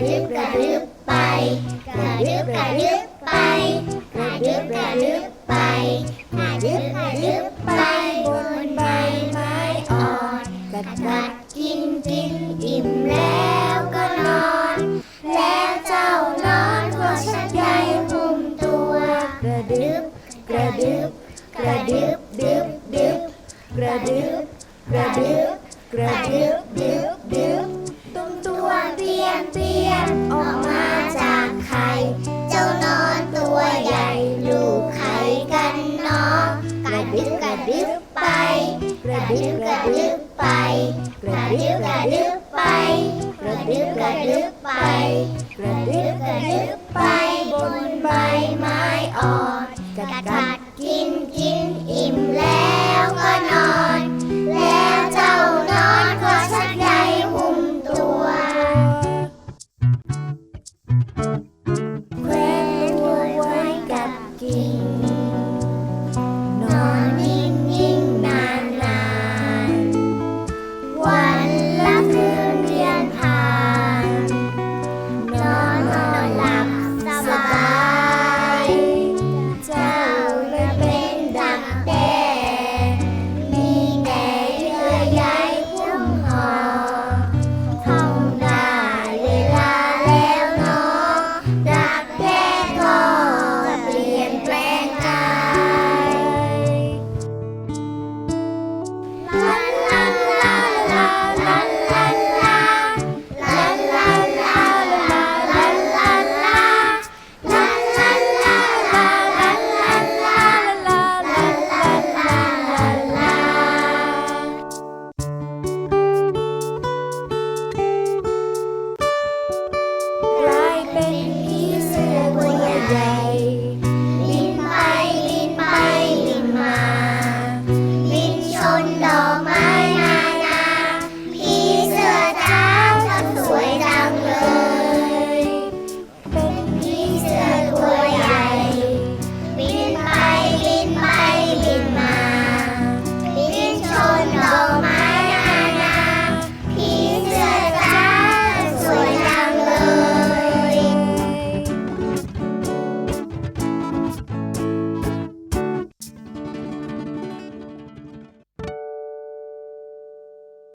ดึบกระดึบไป กระดึบกระดึบไป กระดึบกระดึบไป กระดึบกระดึบไปบนใบไม้อ่อนกัดกัดกินกินอิ่มแล้วก็นอน แล้วเจ้านอนก็ชักใหญ่หุ่มตัว กระดึบกระดึบกระดึบดึบดึบกระดึบกระดึบกระดึบดึบ ปียนเปียนออกมาจากไข่ เจ้านอนตัวใหญ่ลูกไข่กันเนาะกระดึบกระดึบไปกระดึบกระดึบไปกระดึบกระดึบไปกระดึบกระดึบไปกระดึบกระดึบไปบนใบไม้อ่อนกัดกัดกินกิน Jesus.